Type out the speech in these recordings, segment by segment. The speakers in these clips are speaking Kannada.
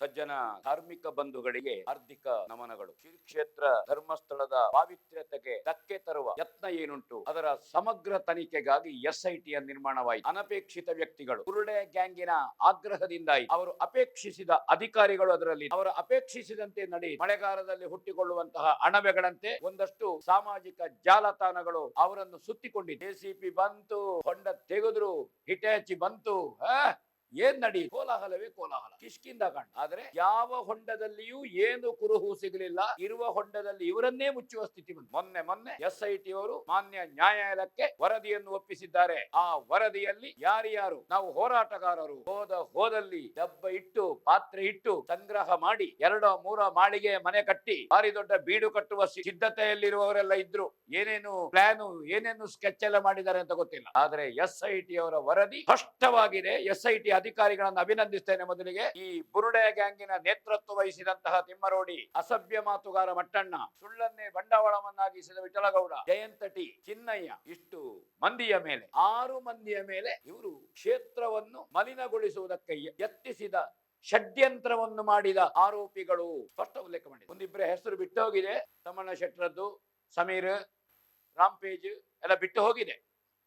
ಸಜ್ಜನ ಧಾರ್ಮಿಕ ಬಂಧುಗಳಿಗೆ ಹಾರ್ದಿಕ ನಮನಗಳು. ಶ್ರೀ ಕ್ಷೇತ್ರ ಧರ್ಮಸ್ಥಳದ ಪಾವಿತ್ರ್ಯತೆಗೆ ಧಕ್ಕೆ ತರುವ ಯತ್ನ ಏನುಂಟು? ಅದರ ಸಮಗ್ರ ತನಿಖೆಗಾಗಿ ಎಸ್ಐಟಿಯ ನಿರ್ಮಾಣವಾಯಿತು. ಅನಪೇಕ್ಷಿತ ವ್ಯಕ್ತಿಗಳು. ಕುರುಡೆ ಗ್ಯಾಂಗಿನ ಆಗ್ರಹದಿಂದಾಗಿ ಅವರು ಅಪೇಕ್ಷಿಸಿದ ಅಧಿಕಾರಿಗಳು ಅದರಲ್ಲಿ. ಅವರ ಅಪೇಕ್ಷಿಸಿದಂತೆ ನಡೆ ಮಳೆಗಾಲದಲ್ಲಿ ಹುಟ್ಟಿಕೊಳ್ಳುವಂತಹ ಅಣಬೆಗಳಂತೆ ಒಂದಷ್ಟು ಸಾಮಾಜಿಕ ಜಾಲತಾಣಗಳು ಅವರನ್ನು ಸುತ್ತಿಕೊಂಡಿದೆ ಎಸಿಪಿ ಬಂತು, ಹೊಂಡ ತೆಗೆದ್ರು, ಹಿಟಾಚಿ ಬಂತು? ಏನ್ ನಡಿ? ಕೋಲಾಹಲವೇ ಕೋಲಾಹಲ. ಕಿಷ್ಕಿಂದ ಕಾಣ ಆದ್ರೆ ಯಾವ ಹೊಂಡದಲ್ಲಿಯೂ ಏನು ಕುರುಹು ಸಿಗಲಿಲ್ಲ. ಇರುವ ಹೊಂಡದಲ್ಲಿ ಇವರನ್ನೇ ಮುಚ್ಚುವ ಸ್ಥಿತಿ ಬಂತು. ಮೊನ್ನೆ ಮೊನ್ನೆ ಎಸ್ ಐ ಟಿ ಅವರು ಮಾನ್ಯ ನ್ಯಾಯಾಲಯಕ್ಕೆ ವರದಿಯನ್ನು ಒಪ್ಪಿಸಿದ್ದಾರೆ. ಆ ವರದಿಯಲ್ಲಿ ಯಾರ್ಯಾರು? ನಾವು ಹೋರಾಟಗಾರರು. ಹೋದ ಹೋದಲ್ಲಿ ಡಬ್ಬ ಇಟ್ಟು, ಪಾತ್ರೆ ಇಟ್ಟು ಸಂಗ್ರಹ ಮಾಡಿ, ಎರಡೋ ಮೂರ ಮಾಳಿಗೆ ಮನೆ ಕಟ್ಟಿ, ಭಾರಿ ದೊಡ್ಡ ಬೀಡು ಕಟ್ಟುವ ಸಿದ್ಧತೆಯಲ್ಲಿರುವವರೆಲ್ಲ ಇದ್ರು. ಏನೇನು ಪ್ಲಾನು, ಏನೇನು ಸ್ಕೆಚ್ ಎಲ್ಲ ಮಾಡಿದ್ದಾರೆ ಅಂತ ಗೊತ್ತಿಲ್ಲ. ಆದ್ರೆ ಎಸ್ ಐ ಟಿ ಅವರ ವರದಿ ಸ್ಪಷ್ಟವಾಗಿದೆ. ಎಸ್ ಐ ಟಿ ಅಧಿಕಾರಿಗಳನ್ನು ಅಭಿನಂದಿಸ್ತೇನೆ ಮೊದಲಿಗೆ. ಈ ಬುರುಡೆ ಗ್ಯಾಂಗಿನ ನೇತೃತ್ವ ವಹಿಸಿದಂತಹ ತಿಮ್ಮರೋಡಿ, ಅಸಭ್ಯ ಮಾತುಗಾರ ಮಟ್ಟಣ್ಣ, ಸುಳ್ಳನ್ನೇ ಬಂಡವಾಳವನ್ನಾಗಿಸಿದ ವಿಠಲಗೌಡ ಜಯಂತ ಟಿ ಚಿನ್ನಯ್ಯ, ಇಷ್ಟು ಮಂದಿಯ ಮೇಲೆ, ಆರು ಮಂದಿಯ ಮೇಲೆ ಇವರು ಕ್ಷೇತ್ರವನ್ನು ಮಲಿನಗೊಳಿಸುವುದಕ್ಕೆ ಯತ್ನಿಸಿದ ಷಡ್ಯಂತ್ರವನ್ನು ಮಾಡಿದ ಆರೋಪಿಗಳು. ಸ್ಪಷ್ಟ ಉಲ್ಲೇಖ ಮಾಡಿ ಒಂದಿಬ್ಬರ ಹೆಸರು ಬಿಟ್ಟು ಹೋಗಿದೆ. ತಮ್ಮಣ್ಣ ಶೆಟ್ಟರದ್ದು, ಸಮೀರ್, ರಾಂಪೇಜ್ ಎಲ್ಲ ಬಿಟ್ಟು ಹೋಗಿದೆ.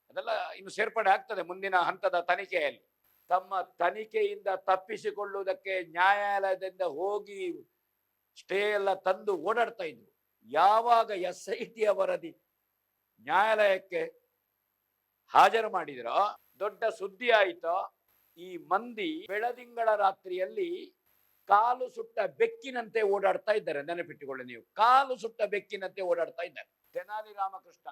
ಅದೆಲ್ಲ ಇನ್ನು ಸೇರ್ಪಡೆ ಆಗ್ತದೆ ಮುಂದಿನ ಹಂತದ ತನಿಖೆಯಲ್ಲಿ. ತಮ್ಮ ತನಿಖೆಯಿಂದ ತಪ್ಪಿಸಿಕೊಳ್ಳುವುದಕ್ಕೆ ನ್ಯಾಯಾಲಯದಿಂದ ಹೋಗಿ ಸ್ಟೇ ಎಲ್ಲ ತಂದು ಓಡಾಡ್ತಾ ಇದ್ರು. ಯಾವಾಗ ಎಸ್ ಐ ಟಿಯ ವರದಿ ನ್ಯಾಯಾಲಯಕ್ಕೆ ಹಾಜರು ಮಾಡಿದ್ರೋ ದೊಡ್ಡ ಸುದ್ದಿ ಆಯಿತೋ, ಈ ಮಂದಿ ಬೆಳದಿಂಗಳ ರಾತ್ರಿಯಲ್ಲಿ ಕಾಲು ಸುಟ್ಟ ಬೆಕ್ಕಿನಂತೆ ಓಡಾಡ್ತಾ ಇದ್ದಾರೆ. ನೆನಪಿಟ್ಟುಕೊಳ್ಳಿ ನೀವು. ಕಾಲು ಸುಟ್ಟ ಬೆಕ್ಕಿನಂತೆ ಓಡಾಡ್ತಾ ಇದ್ದಾರೆ. ತೆನಾಲಿ ರಾಮಕೃಷ್ಣ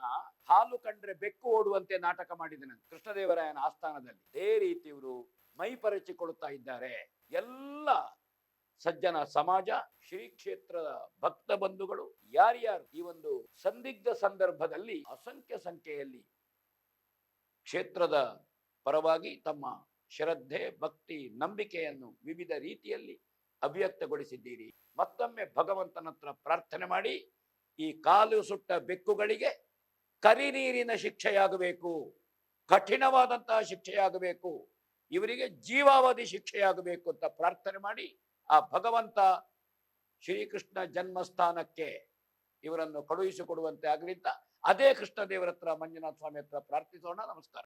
ಹಾಲು ಕಂಡ್ರೆ ಬೆಕ್ಕು ಓಡುವಂತೆ ನಾಟಕ ಮಾಡಿದನು ಕೃಷ್ಣದೇವರಾಯನ ಆಸ್ಥಾನದಲ್ಲಿ ಅದೇ ರೀತಿ ಇವರು ಮೈಪರಿಚಿಕೊಳ್ಳುತ್ತಾ ಇದ್ದಾರೆ. ಎಲ್ಲ ಸಜ್ಜನ ಸಮಾಜ ಶ್ರೀ ಕ್ಷೇತ್ರದ ಭಕ್ತ ಬಂಧುಗಳು ಯಾರ್ಯಾರು ಈ ಒಂದು ಸಂದಿಗ್ಧ ಸಂದರ್ಭದಲ್ಲಿ ಅಸಂಖ್ಯ ಸಂಖ್ಯೆಯಲ್ಲಿ ಕ್ಷೇತ್ರದ ಪರವಾಗಿ ತಮ್ಮ ಶ್ರದ್ಧೆ, ಭಕ್ತಿ, ನಂಬಿಕೆಯನ್ನು ವಿವಿಧ ರೀತಿಯಲ್ಲಿ ಅಭಿವ್ಯಕ್ತಗೊಳಿಸಿದ್ದೀರಿ. ಮತ್ತೊಮ್ಮೆ ಭಗವಂತನ ಹತ್ರ ಪ್ರಾರ್ಥನೆ ಮಾಡಿ, ಈ ಕಾಲು ಸುಟ್ಟ ಬೆಕ್ಕುಗಳಿಗೆ ಕರಿ ನೀರಿನ ಶಿಕ್ಷೆಯಾಗಬೇಕು, ಕಠಿಣವಾದಂತಹ ಶಿಕ್ಷೆಯಾಗಬೇಕು, ಇವರಿಗೆ ಜೀವಾವಧಿ ಶಿಕ್ಷೆಯಾಗಬೇಕು ಅಂತ ಪ್ರಾರ್ಥನೆ ಮಾಡಿ, ಆ ಭಗವಂತ ಶ್ರೀಕೃಷ್ಣ ಜನ್ಮಸ್ಥಾನಕ್ಕೆ ಇವರನ್ನು ಕಳುಹಿಸಿಕೊಡುವಂತೆ ಆಗಲಿದ್ದ ಅಂತ ಅದೇ ಕೃಷ್ಣ ದೇವರತ್ರ ಮಂಜುನಾಥ ಸ್ವಾಮಿ ಹತ್ರ ಪ್ರಾರ್ಥಿಸೋಣ. ನಮಸ್ಕಾರ.